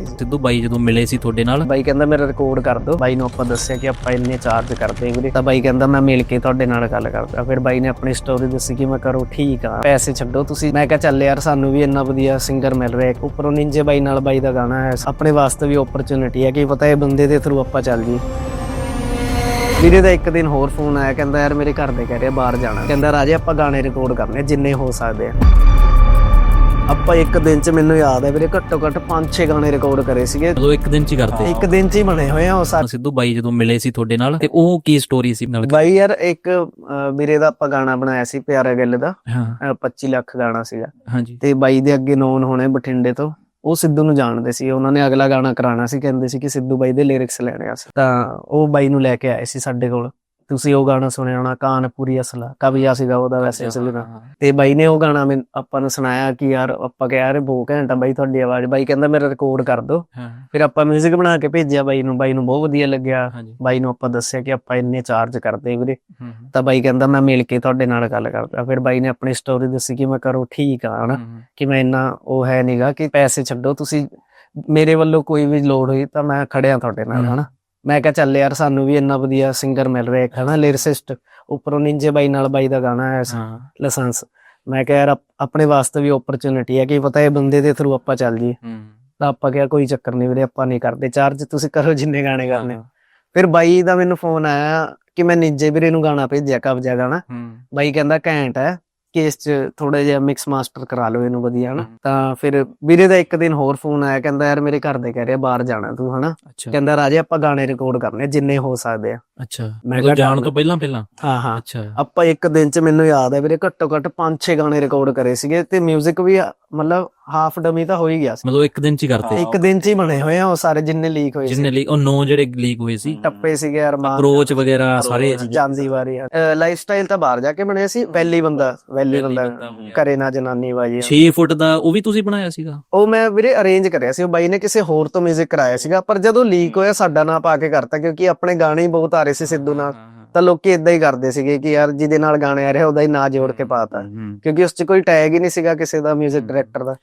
ਕੀਤੀ ਸੀ ਸਿੱਧੂ ਬਾਈ ਜਦੋਂ ਮਿਲੇ ਸੀ ਤੁਹਾਡੇ ਨਾਲ? ਬਾਈ ਕਹਿੰਦਾ ਮੇਰਾ ਰਿਕਾਰਡ ਕਰ ਦਿਓ। ਬਾਈ ਨੂੰ ਆਪਾਂ ਦੱਸਿਆ ਕਿ ਆਪਾਂ ਇੰਨੇ ਚਾਰਜ ਕਰਦੇ ਹਾਂ ਵੀਰੇ। ਤਾਂ ਬਾਈ ਕਹਿੰਦਾ ਮੈਂ ਮਿਲ ਕੇ ਤੁਹਾਡੇ ਨਾਲ ਗੱਲ ਕਰਦਾ। ਫਿਰ ਬਾਈ ਨੇ ਆਪਣੀ ਸਟੋਰੀ ਦੱਸੀ ਕਿ ਮੈਂ ਕਰੋ, ਠੀਕ ਆ। ਪੈਸੇ ਛੱਡੋ ਤੁਸੀਂ। ਮੈਂ ਕਿਹਾ ਚੱਲ ਯਾਰ, ਸਾਨੂੰ ਵੀ ਇੰਨਾ ਵਧੀਆ ਸਿੰਗਰ ਮਿਲ ਰਿਹਾ। ਉੱਪਰੋਂ ਨਿੰਜੇ ਬਾਈ ਨਾਲ ਬਾਈ ਦਾ ਗਾਣਾ ਹੈ। ਆਪਣੇ ਵਾਸਤੇ ਵੀ ਓਪਰਚੁਨਿਟੀ ਹੈ। ਕਿ ਪਤਾ ਇਹ ਬੰਦੇ ਦੇ ਥਰੂ ਆਪਾਂ ਚੱਲ ਜੀ ਵੀਰੇ ਦਾ ਇੱਕ ਦਿਨ ਹੋਰ ਫੋਨ ਆਇਆ। ਕਹਿੰਦਾ ਯਾਰ, ਮੇਰੇ ਘਰ ਦੇ ਕਹਿ ਰਹੇ ਬਾਹਰ ਜਾਣਾ। ਕਹਿੰਦਾ ਰਾਜੇ, ਆਪਾਂ ਗਾਣੇ ਰਿਕਾਰਡ ਕਰਨੇ ਜਿੰਨੇ ਹੋ ਸਕਦੇ ਆ। ਆਪਾਂ ਇੱਕ ਦਿਨ ਚ ਮੈਨੂੰ ਯਾਦ ਹੈ ਵੀਰੇ ਘੱਟੋ ਘੱਟ 5-6 ਗਾਣੇ ਰਿਕਾਰਡ ਕਰੇ ਸੀਗੇ। ਜਦੋਂ ਇੱਕ ਦਿਨ ਚ ਹੀ ਕਰਤੇ ਇੱਕ ਦਿਨ ਚ ਹੀ ਬਣੇ ਹੋਏ ਆ ਉਹ ਸਾਰੇ ਸਿੱਧੂ ਬਾਈ ਜਦੋਂ ਮਿਲੇ ਸੀ ਤੁਹਾਡੇ ਨਾਲ ਤੇ ਉਹ ਕੀ ਸਟੋਰੀ ਸੀ ਨਾਲ? ਬਾਈ ਯਾਰ ਇੱਕ ਅਹ, ਵੀਰੇ ਦਾ ਆਪਾਂ ਗਾਣਾ ਬਣਾਇਆ ਸੀ ਪਿਆਰਾ ਗਿੱਲ ਦਾ। ਹਾਂ। ਅਹ, 25 ਲੱਖ ਗਾਣਾ ਸੀਗਾ। ਹਾਂਜੀ। ਤੇ ਬਾਈ ਦੇ ਅੱਗੇ ਨੋਨ ਹੋਣੇ ਬਠਿੰਡੇ ਤੋਂ। ਉਹ ਸਿੱਧੂ ਨੂੰ ਜਾਣਦੇ ਸੀ। ਉਹਨਾਂ ਨੇ ਅਗਲਾ ਗਾਣਾ ਕਰਾਉਣਾ ਸੀ। ਕਹਿੰਦੇ ਸੀ ਕਿ ਸਿੱਧੂ ਬਾਈ ਦੇ ਲਿਰਿਕਸ ਲੈਣੇ ਆ। ਅਸੀਂ। ਤਾਂ ਉਹ ਬਾਈ ਨੂੰ ਲੈ ਕੇ ਆਏ ਸੀ ਸਾਡੇ ਕੋਲ। ਤੁਸੀਂ ਉਹ ਗਾਣਾ ਸੁਣਿਆ ਹੋਣਾ ਕਾਨਪੁਰੀ ਅਸਲਾ ਕਵੀਆ ਸੀਗਾ ਉਹਦਾ ਵੈਸੇ ਅਸਲ ਦਾ ਤੇ ਬਾਈ ਨੇ ਉਹ ਗਾਣਾ ਮੈਨੂੰ ਆਪਾਂ ਨੂੰ ਸੁਣਾਇਆ ਕਿ ਯਾਰ ਆਪਾਂ ਕਿਹਾ ਯਾਰ ਬਹੁਤ ਘੰਟਾ ਬਾਈ ਤੁਹਾਡੀ ਆਵਾਜ਼। ਬਾਈ ਕਹਿੰਦਾ ਮੇਰਾ ਰਿਕਾਰਡ ਕਰ ਹਾਂ। ਫਿਰ ਆਪਾਂ 뮤직 ਬਣਾ ਕੇ ਭੇਜਿਆ ਬਾਈ ਨੂੰ ਬਾਈ ਨੂੰ ਬਹੁਤ ਵਧੀਆ ਲੱਗਿਆ। ਬਾਈ ਨੂੰ ਆਪਾਂ ਦੱਸਿਆ ਕਿ ਆਪਾਂ ਇੰਨੇ ਚਾਰਜ ਕਰਦੇ ਵੀਰੇ। ਤਾਂ ਬਾਈ ਕਹਿੰਦਾ ਮੈਂ ਮਿਲ ਕੇ ਤੁਹਾਡੇ ਨਾਲ ਗੱਲ ਕਰਦਾ। ਫਿਰ ਬਾਈ ਨੇ ਆਪਣੀ ਸਟੋਰੀ ਦੱਸੀ ਕਿ ਮੈਂ ਕਰੋ ਠੀਕ ਆ ਹਨਾ? ਕਿ ਮੈਂ ਇੰਨਾ ਉਹ ਹੈ ਨਹੀਂਗਾ ਕਿ ਪੈਸੇ ਛੱਡੋ ਤੁਸੀਂ ਮੇਰੇ ਵੱਲੋਂ ਕੋਈ ਵੀ ਲੋੜ ਹੋਈ ਤਾਂ ਮੈਂ ਖੜਿਆ ਤੁਹਾਡੇ ਨਾਲ। ਹਨਾ? ਮੈਂ ਕਿਹਾ ਚੱਲ ਯਾਰ ਸਾਨੂੰ ਵੀ ਇੰਨਾ ਵਧੀਆ ਸਿੰਗਰ ਮਿਲ ਰਿਹਾ ਇੱਕ ਹਨਾ ਲਿਰਿਸਿਸਟ ਉੱਪਰੋਂ ਨਿੰਜੇ ਬਾਈ ਨਾਲ ਬਾਈ ਦਾ ਗਾਣਾ ਹੈ ਹਾਂ। ਲਾਇਸੈਂਸ ਮੈਂ ਕਿਹਾ ਯਾਰ ਆਪ- ਆਪਣੇ ਵਾਸਤੇ ਵੀ ਓਪਰਚੁਨਿਟੀ ਹੈ ਕਿ ਪਤਾ ਇਹ ਬੰਦੇ ਦੇ ਥਰੂ ਆਪਾਂ ਚੱਲ ਜੀ ਹੂੰ। ਤਾਂ ਆਪਾਂ ਕਿਹਾ ਕੋਈ ਚੱਕਰ ਨਹੀਂ ਵੀਰੇ ਆਪਾਂ ਨਹੀਂ ਕਰਦੇ। ਚਾਰਜ ਤੁਸੀਂ ਕਰੋ ਜਿੰਨੇ ਗਾਣੇ ਕਰਨੇ। ਫਿਰ ਬਾਈ ਦਾ ਮੈਨੂੰ ਫੋਨ ਆਇਆ ਕਿ ਮੈਂ ਨਿੰਜੇ ਵੀਰੇ ਨੂੰ ਗਾਣਾ ਭੇਜਿਆ ਕਬਜ਼ਾ ਗਾਣਾ। ਹੂੰ। ਬਾਈ ਕਹਿੰਦਾ ਘੈਂਟ ਹੈ। ਕੇਸ ਚ ਥੋੜਾ ਜਿਹਾ ਮਿਕਸ ਮਾਸਟਰ ਕਰਾ ਲਓ ਇਹਨੂੰ ਵਧੀਆ ਹਨਾ। ਤਾਂ ਫਿਰ ਵੀਰੇ ਦਾ ਇੱਕ ਦਿਨ ਹੋਰ ਫੋਨ ਆਇਆ ਕਹਿੰਦਾ ਯਾਰ ਮੇਰੇ ਘਰ ਦੇ ਕਹਿ ਰਹੇ ਬਾਹਰ ਜਾਣਾ ਤੂੰ ਹਨਾ? ਅੱਛਾ। ਕਹਿੰਦਾ ਰਾਜੇ ਆਪਾਂ ਗਾਣੇ ਰਿਕਾਰਡ ਕਰਨੇ ਜਿੰਨੇ ਹੋ ਸਕਦੇ ਆ। ਅੱਛਾ ਮੈਂ ਮੈਂ ਕਿਹਾ ਜਾਣ ਕਰ- ਤੋਂ ਪਹਿਲਾਂ ਪਹਿਲਾਂ ਹਾਂ ਹਾਂ ਅੱਛਾ ਆਪਾਂ ਇੱਕ ਦਿਨ ਚ ਮੈਨੂੰ ਯਾਦ ਹੈ ਵੀਰੇ ਘੱਟੋ ਘੱਟ 5-6 ਗਾਣੇ ਰਿਕਾਰਡ ਕਰੇ ਸੀਗੇ ਤੇ 뮤직 ਵੀ ਮਤਲਬ ਹਾਫ ਡਮੀ ਤਾਂ ਹੋ ਹੀ ਗਿਆ ਸੀ ਮਤਲਬ ਇੱਕ ਦਿਨ ਚ ਹੀ ਕਰਤੇ ਇੱਕ ਦਿਨ ਚ ਹੀ ਬਣੇ ਹੋਏ ਆ ਉਹ ਸਾਰੇ ਜਿੰਨੇ ਲੀਕ ਹੋਏ ਸੀ ਜਿੰਨੇ ਲਈ ਉਹ ਨੌ ਜਿਹੜੇ ਲੀਕ ਹੋਏ ਸੀ ਟੱਪੇ ਸੀਗੇ ਅਰਮਾਨ ਅਪਰੋਚ ਵਗੈਰਾ ਸਾਰੇ ਜਾਂਦੀ ਵਾਰੀ ਲਾਈਫ ਸਟਾਈਲ ਤਾਂ ਬਾਹਰ ਜਾ ਕੇ ਬਣੇ ਸੀ ਵੈਲੀ ਬੰਦਾ ਵੈਲੀ ਬੰਦਾ ਕਰੇ ਨਾ ਜਨਾਨੀ ਬਾਜੀ 6 ਫੁੱਟ ਦਾ ਉਹ ਵੀ ਤੁਸੀਂ ਬਣਾਇਆ ਸੀਗਾ ਉਹ ਮੈਂ ਵੀਰੇ ਅਰੇਂਜ ਕਰਿਆ ਸੀ ਉਹ ਬਾਈ ਨੇ ਕਿਸੇ ਹੋਰ ਤੋਂ 뮤직 ਕਰਾਇਆ ਸੀਗਾ ਪਰ ਜਦੋਂ ਲੀਕ ਹੋਇਆ ਸਾਡਾ ਨਾਂ ਪਾ ਕੇ ਕਰਤਾ ਕਿਉਂਕਿ ਆਪਣੇ ਗਾਣੇ ਹੀ ਬਹੁਤ ਆ ਰਹੇ ਸੀ ਸਿੱਧੂ ਨਾਲ ਤਾਂ ਲੋਕੀ ਇਦਾਂ ਹੀ ਕਰਦੇ ਸੀਗੇ ਕਿ ਯਾਰ ਜਿਹਦੇ ਨਾਲ ਗਾਣੇ ਆ ਰਹੇ ਉਹਦਾ ਹੀ ਨਾਂ ਜੋੜ ਕੇ ਪਾਤਾ। ਕਿਉਂਕਿ ਉਸ 'ਚ ਕੋਈ ਟੈਗ ਹੀ ਨਹੀਂ ਸੀਗਾ ਕਿਸੇ ਦਾ 뮤직 ਡਾਇਰੈਕਟਰ ਦਾ।